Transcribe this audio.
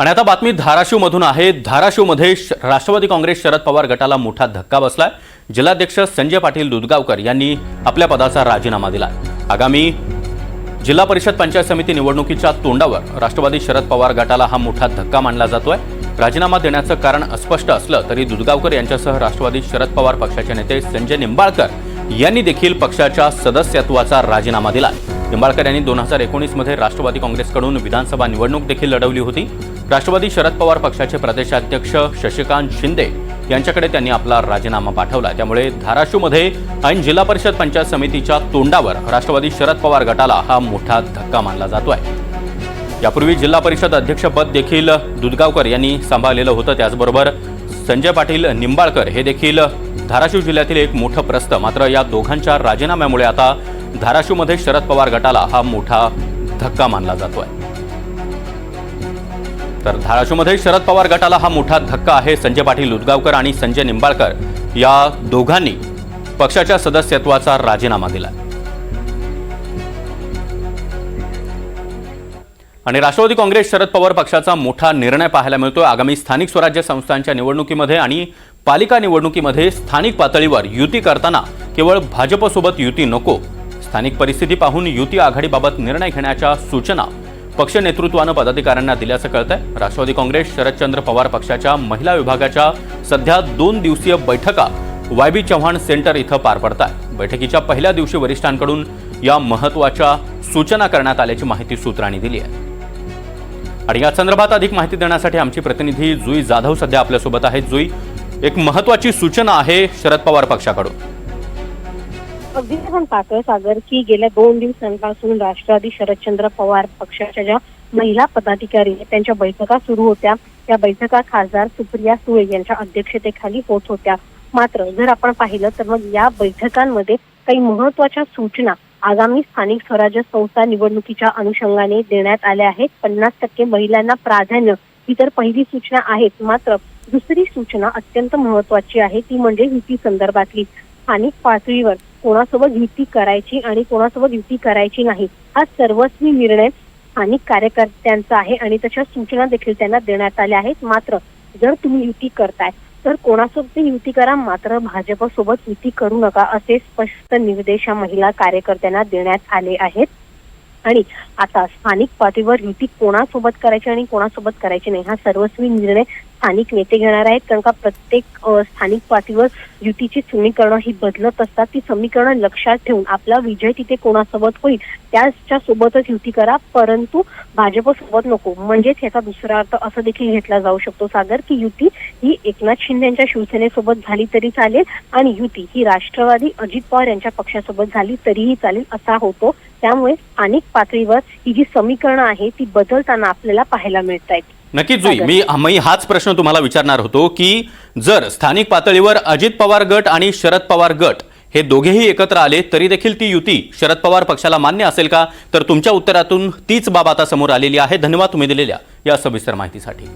आणि आता बातमी धाराशिवमधून आहे. धाराशिवमध्ये श- राष्ट्रवादी काँग्रेस शरद पवार गटाला मोठा धक्का बसलाय. जिल्हाध्यक्ष संजय पाटील दुधगावकर यांनी आपल्या पदाचा राजीनामा दिला आगामी जिल्हा परिषद पंचायत समिती निवडणुकीच्या तोंडावर राष्ट्रवादी शरद पवार गटाला हा मोठा धक्का मानला जातोय. राजीनामा देण्याचं कारण अस्पष्ट असलं तरी दुधगावकर यांच्यासह राष्ट्रवादी शरद पवार पक्षाचे नेते संजय निंबाळकर यांनी देखील पक्षाच्या सदस्यत्वाचा राजीनामा दिला निंबाळकर यांनी दोन हजार एकोणीसमध्ये राष्ट्रवादी काँग्रेसकडून विधानसभा निवडणूक देखील लढवली होती. राष्ट्रवादी शरद पवार पक्षाचे प्रदेशाध्यक्ष शशिकांत शिंदे यांच्याकडे त्यांनी आपला राजीनामा पाठवला. त्यामुळे धाराशिवमध्ये ऐन जिल्हा परिषद पंचायत समितीच्या तोंडावर राष्ट्रवादी शरद पवार गटाला हा मोठा धक्का मानला जातो आहे यापूर्वी जिल्हा परिषद अध्यक्षपद देखील दुधगावकर यांनी सांभाळलेलं होतं. त्याचबरोबर संजय पाटील निंबाळकर हे देखील धाराशिव जिल्ह्यातील एक मोठं प्रस्त मात्र या दोघांच्या राजीनाम्यामुळे आता धाराशिवमध्ये शरद पवार गटाला हा मोठा धक्का मानला जातो आहे तर धाराशिवमध्ये शरद पवार गटाला हा मोठा धक्का आहे. संजय पाटील उदगावकर आणि संजय निंबाळकर या दोघांनी पक्षाच्या सदस्यत्वाचा राजीनामा दिला आणि राष्ट्रवादी काँग्रेस शरद पवार पक्षाचा मोठा निर्णय पाहायला मिळतोय. आगामी स्थानिक स्वराज्य संस्थांच्या निवडणुकीमध्ये आणि पालिका निवडणुकीमध्ये स्थानिक पातळीवर युती करताना केवळ भाजपसोबत युती नको. स्थानिक परिस्थिती पाहून युती आघाडीबाबत निर्णय घेण्याच्या सूचना पक्ष नेतृत्वानं पदाधिकाऱ्यांना दिल्याचं कळतंय. राष्ट्रवादी काँग्रेस शरदचंद्र पवार पक्षाच्या महिला विभागाच्या सध्या दोन दिवसीय बैठका वाय बी चव्हाण सेंटर इथं पार पडतात बैठकीच्या पहिल्या दिवशी वरिष्ठांकडून या महत्त्वाच्या सूचना करण्यात आल्याची माहिती सूत्रांनी दिली आहे. आणि या संदर्भात अधिक माहिती देण्यासाठी आमची प्रतिनिधी जुई जाधव सध्या आपल्यासोबत आहेत. जुई एक महत्वाची सूचना आहे शरद पवार पक्षाकडून. अगदी आपण पाहतोय सागर की गेल्या दोन दिवसांपासून राष्ट्रवादी शरदचंद्र पवार पक्षाच्या ज्या महिला पदाधिकारी त्यांच्या बैठका सुरू होत्या. त्या बैठका खासदार सुप्रिया सुळे यांच्या अध्यक्षतेखाली होत होत्या. मात्र जर आपण पाहिलं तर मग या बैठकांमध्ये काही महत्त्वाच्या सूचना आगामी स्थानिक स्वराज्य संस्था निवडणुकीच्या अनुषंगाने देण्यात आल्या आहेत. पन्नास टक्के महिलांना प्राधान्य ही तर पहिली सूचना आहेत. मात्र दुसरी सूचना अत्यंत महत्वाची आहे. ती म्हणजे युती संदर्भातली. स्थानिक पातळीवर कोणासोबत युती करायची आणि कोणासोबत युती करायची नाही हा सर्वस्वी निर्णय स्थानिक कार्यकर्त्यांचा आहे आणि तशा सूचना देखील त्यांना देण्यात आल्या आहेत. मात्र जर तुम्ही युती करताय तर कोणासोबत युती करा मात्र भाजप सोबत युती करू नका असे स्पष्ट निर्देश महिला कार्यकर्त्यांना देण्यात आले आहेत. आणि आता स्थानिक पातळीवर युती कोणासोबत करायची आणि कोणासोबत करायची नाही हा सर्वस्वी निर्णय स्थानिक नेते घेणार आहेत. कारण का प्रत्येक स्थानिक पातळीवर युतीची समीकरणं ही बदलत असतात. ती समीकरणं लक्षात ठेवून आपला विजय तिथे कोणासोबत होईल त्याच्या सोबतच युती करा. परंतु भाजप सोबत नको. म्हणजेच याचा दुसरा अर्थ असं देखील घेतला जाऊ शकतो सागर की युती ही एकनाथ शिंदे यांच्या शिवसेनेसोबत झाली तरी चालेल आणि युती ही राष्ट्रवादी अजित पवार यांच्या पक्षासोबत झाली तरीही चालेल असा होतो. त्यामुळे स्थानिक पातळीवर ही जी समीकरणं आहे ती बदलताना आपल्याला पाहायला मिळत आहेत नक्कीच जुई मी मी हाच प्रश्न तुम्हाला विचारणार होतो की जर स्थानिक पातळीवर अजित पवार गट आणि शरद पवार गट हे दोघेही एकत्र आले तरी देखील ती युती शरद पवार पक्षाला मान्य असेल का? तर तुमच्या उत्तरातून तीच बाब आता समोर आलेली आहे. धन्यवाद तुम्ही दिलेल्या या सविस्तर माहितीसाठी.